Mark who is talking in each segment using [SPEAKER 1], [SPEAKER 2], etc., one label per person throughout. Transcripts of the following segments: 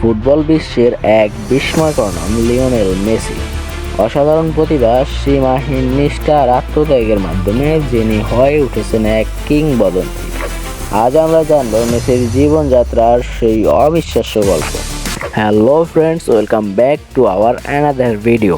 [SPEAKER 1] Football বিশ্বের এক বিস্ময়কর নাম, লিওনেল মেসি। অসাধারণ প্রতিভা, সীমাহীন নিষ্ঠা আর আত্মত্যাগের মাধ্যমে যিনি হয়ে উঠেছেন এক কিংবদন্তি। আজ আমরা জানব মেসির জীবনযাত্রার সেই অবিশ্বাস্য গল্প। Hello friends, welcome back to our another video.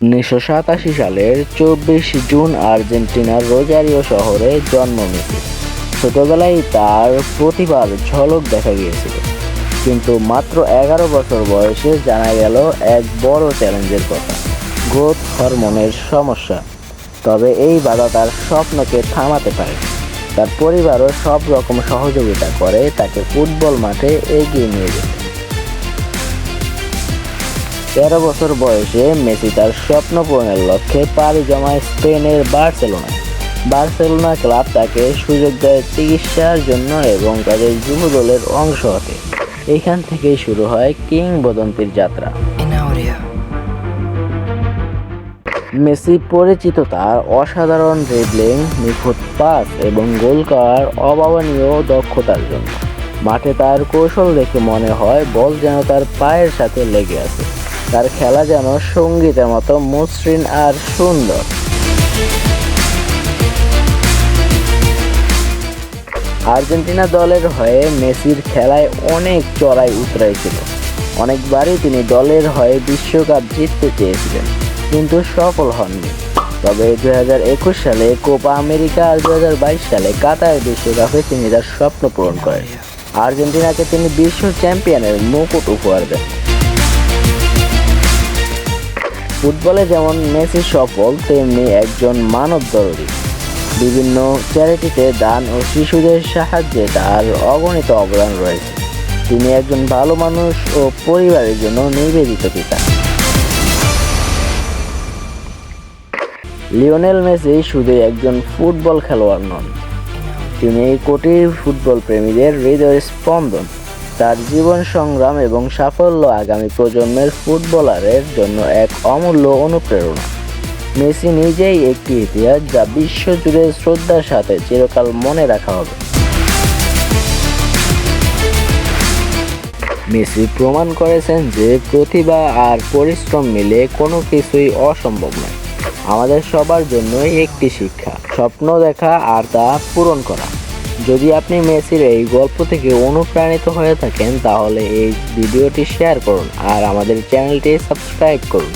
[SPEAKER 1] উনিশশো সাতাশি সালের চব্বিশ জুন আর্জেন্টিনার রোজারিও শহরে জন্ম মেসি ছোটবেলায় তার প্রতিভার ঝলক দেখা গিয়েছিল, কিন্তু মাত্র এগারো বছর বয়সে জানা গেল এক বড় চ্যালেঞ্জের কথা, গ্রোথ হরমোনের সমস্যা। তবে এই বাধা তার স্বপ্নকে থামাতে পারে তার পরিবারও সব রকম সহযোগিতা করে তাকে ফুটবল মাঠে এগিয়ে নিয়ে যেতে তেরো বছর বয়সে মেসি তার স্বপ্ন পূরণের লক্ষ্যে পাড়ি জমায় স্পেনের বার্সেলোনায়। বার্সেলোনা ক্লাব তাকে সুযোগ দেয় চিকিৎসার জন্য এবং তাদের যুব দলের অংশ হতে। এখান থেকেই শুরু হয় কিংবদন্তির যাত্রা। মেসি পরিচিত তার অসাধারণ ড্রিবলিং নিখুঁত পাস এবং গোল করার অভাবনীয় দক্ষতার জন্য। মাঠে তার কৌশল দেখে মনে হয় বল যেন তার পায়ের সাথে লেগে আছে। তার খেলা যেন সঙ্গীতের মতো মসৃণ আর সুন্দর। আর্জেন্টিনা দলের হয়ে মেসির খেলায় অনেক চড়াই উতরাই ছিল। অনেকবারই তিনি দলের হয়ে বিশ্বকাপ জিততে চেয়েছিলেন, কিন্তু সফল হননি। তবে দু একুশ সালে কোপা আমেরিকা আর দুই হাজার বাইশ সালে কাতার বিশ্বকাপে তিনি তার স্বপ্ন পূরণ করেন। আর্জেন্টিনাকে তিনি বিশ্ব চ্যাম্পিয়নের মুকুট উপহার দেন। ফুটবলে যেমন মেসি সফল, তেমনি একজন মানব দরদি বিভিন্ন চ্যারিটিতে দান ও শিশুদের সাহায্যে তার অগণিত অবদান রয়েছে। তিনি একজন ভালো মানুষ ও পরিবারের জন্য নিবেদিত পিতা। লিওনেল মেসি শুধু একজন ফুটবল খেলোয়াড় নন, তিনি কোটি ফুটবল প্রেমীদের হৃদয়ের স্পন্দন তার জীবন সংগ্রাম এবং সাফল্য আগামী প্রজন্মের ফুটবলারের জন্য এক অমূল্য অনুপ্রেরণা। মেসি নিজেই একটি ইতিহাস যা বিশ্বজুড়ে শ্রদ্ধার সাথে চিরকাল মনে রাখা হবে। মেসি প্রমাণ করেছেন যে প্রতিভা আর পরিশ্রম মিলে কোনো কিছুই অসম্ভব নয়। আমাদের সবার জন্যই একটি শিক্ষা, স্বপ্ন দেখা আর তা পূরণ করা। যদি আপনি মেসির এই গল্প থেকে অনুপ্রাণিত হয়ে থাকেন, তাহলে এই ভিডিওটি শেয়ার করুন আর আমাদের চ্যানেলটি সাবস্ক্রাইব করুন।